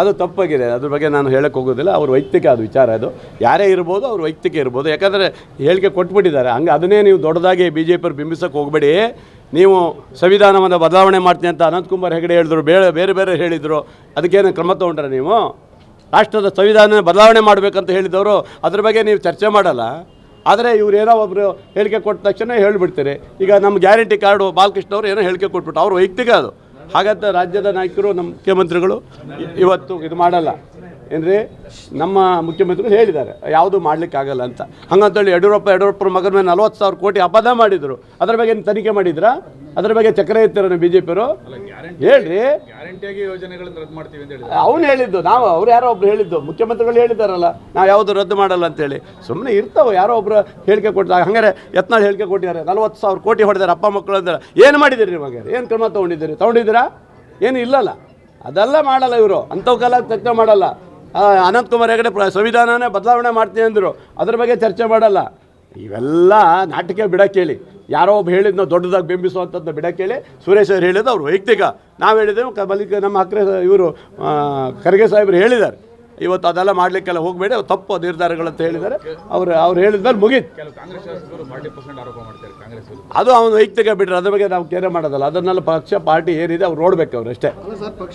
ಅದು ತಪ್ಪಾಗಿದೆ. ಅದ್ರ ಬಗ್ಗೆ ನಾನು ಹೇಳಕ್ಕೆ ಹೋಗೋದಿಲ್ಲ. ಅವ್ರ ವೈಯಕ್ತಿಕ ಅದು ವಿಚಾರ ಅದು. ಯಾರೇ ಇರ್ಬೋದು ಅವ್ರ ವೈಯಕ್ತಿಕ ಇರ್ಬೋದು. ಯಾಕಂದರೆ ಹೇಳಿಕೆ ಕೊಟ್ಬಿಟ್ಟಿದ್ದಾರೆ. ಹಂಗೆ ಅದನ್ನೇ ನೀವು ದೊಡ್ಡದಾಗಿ ಬಿ ಜೆ ಪಿಯವ್ರು ಬಿಂಬಿಸಕ್ಕೆ ಹೋಗಬೇಡಿ. ನೀವು ಸಂವಿಧಾನವನ್ನು ಬದಲಾವಣೆ ಮಾಡ್ತೀನಿ ಅಂತ ಅನಂತಕುಮಾರ್ ಹೆಗಡೆ ಹೇಳಿದ್ರು, ಬೇರೆ ಬೇರೆ ಬೇರೆ ಹೇಳಿದರು. ಅದಕ್ಕೇನು ಕ್ರಮ ತೊಗೊಂಡ್ರೆ ನೀವು? ರಾಷ್ಟ್ರದ ಸಂವಿಧಾನ ಬದಲಾವಣೆ ಮಾಡಬೇಕಂತ ಹೇಳಿದವರು, ಅದ್ರ ಬಗ್ಗೆ ನೀವು ಚರ್ಚೆ ಮಾಡಲ್ಲ. ಆದರೆ ಇವ್ರು ಏನೋ ಒಬ್ಬರು ಹೇಳಿಕೆ ಕೊಟ್ಟ ತಕ್ಷಣ ಹೇಳಿಬಿಡ್ತಾರೆ. ಈಗ ನಮ್ಮ ಗ್ಯಾರಂಟಿ ಕಾರ್ಡು ಬಾಲಕೃಷ್ಣ ಅವರು ಏನೋ ಹೇಳಿಕೆ ಕೊಟ್ಬಿಟ್ಟು ಅವ್ರ ವೈಯಕ್ತಿಕ ಅದು. ಹಾಗಂತ ರಾಜ್ಯದ ನಾಯಕರು ನಮ್ಮ ಮುಖ್ಯಮಂತ್ರಿಗಳು ಇವತ್ತು ಇದು ಮಾಡಲ್ಲ. ಏನ್ರಿ? ನಮ್ಮ ಮುಖ್ಯಮಂತ್ರಿಗಳು ಹೇಳಿದ್ದಾರೆ ಯಾವುದು ಮಾಡಲಿಕ್ಕಾಗಲ್ಲ ಅಂತ. ಹಂಗಂತೇಳಿ ಯಡಿಯೂರಪ್ಪ ಯಡಿಯೂರಪ್ಪರ ಮಗನ ಮೇಲೆ ನಲವತ್ತು ಸಾವಿರ ಕೋಟಿ ಅಪದ ಮಾಡಿದ್ರು. ಅದ್ರ ಬಗ್ಗೆ ಏನು ತನಿಖೆ ಮಾಡಿದ್ರಾ? ಅದ್ರ ಬಗ್ಗೆ ಚಕ್ರ ಇರ್ತಾರ ಬಿ ಜೆ ಪಿಯವರು ಹೇಳ್ರಿ. ಅವ್ನು ಹೇಳಿದ್ದು ನಾವು ಅವ್ರು ಯಾರೋ ಒಬ್ರು ಹೇಳಿದ್ದು ಮುಖ್ಯಮಂತ್ರಿಗಳು ಹೇಳಿದಾರಲ್ಲ ನಾವು ಯಾವುದು ರದ್ದು ಮಾಡಲ್ಲ ಅಂತೇಳಿ. ಸುಮ್ಮನೆ ಇರ್ತಾವೆ ಯಾರೋ ಒಬ್ರು ಹೇಳಿಕೆ ಕೊಟ್ಟ ಹಂಗಾರೆ ಯತ್ನಾಳ್ ಹೇಳಿಕೆ ಕೊಟ್ಟಿದ್ದಾರೆ ನಲ್ವತ್ತು ಸಾವಿರ ಕೋಟಿ ಹೊಡೆದಾರೆ ಅಪ್ಪ ಮಕ್ಕಳು ಅಂದ್ರೆ ಏನು ಮಾಡಿದಿರಿ ನಿಮಗೆ ಏನು ಕ್ರಮ ತೊಗೊಂಡಿದ್ದೀರಿ? ತೊಗೊಂಡಿದ್ದೀರಾ? ಏನು ಇಲ್ಲಲ್ಲ. ಅದೆಲ್ಲ ಮಾಡಲ್ಲ ಇವರು. ಅಂಥವಕ್ಕೆಲ್ಲ ಚರ್ಚೆ ಮಾಡಲ್ಲ. ಅನಂತಕುಮಾರ್ ಹೆಗಡೆ ಪ್ರ ಸಂವಿಧಾನನೇ ಬದಲಾವಣೆ ಮಾಡ್ತೀನಿ ಅಂದರು. ಅದ್ರ ಬಗ್ಗೆ ಚರ್ಚೆ ಮಾಡಲ್ಲ. ಇವೆಲ್ಲ ನಾಟಕ ಕೇಳಿ ಯಾರೋ ಒಬ್ಬ ಹೇಳಿದ್ನೋ ದೊಡ್ಡದಾಗಿ ಬಿಂಬಿಸುವಂಥದ್ದು ಬಿಡಕ್ಕೇಳಿ ಸುರೇಶ್ ಅವ್ರು ಹೇಳಿದ್ದು ಅವ್ರು ವೈಯಕ್ತಿಕ. ನಾವು ಹೇಳಿದ್ದೇವೆ ಕ ಬಲಿಕ ನಮ್ಮ ಅಕ್ರ ಇವರು ಖರ್ಗೆ ಸಾಹೇಬರು ಹೇಳಿದ್ದಾರೆ. ಇವತ್ತು ಅದೆಲ್ಲ ಮಾಡಲಿಕ್ಕೆಲ್ಲ ಹೋಗಬೇಡಿ ಅವ್ರು ತಪ್ಪು ನಿರ್ಧಾರಗಳಂತ ಹೇಳಿದ್ದಾರೆ. ಅವ್ರು ಅವ್ರು ಮುಗೀತು. ಆರೋಪ ಮಾಡ್ತಾರೆ ಕಾಂಗ್ರೆಸ್ ಅದು ಅವನು ವೈಯಕ್ತಿಕ ಬಿಟ್ಟರೆ ಅದ್ರ ಬಗ್ಗೆ ನಾವು ಕೇರೆ ಮಾಡೋದಲ್ಲ. ಅದನ್ನೆಲ್ಲ ಪಕ್ಷ ಪಾರ್ಟಿ ಏನಿದೆ ಅವ್ರು ನೋಡ್ಬೇಕು ಅವ್ರು ಅಷ್ಟೇ.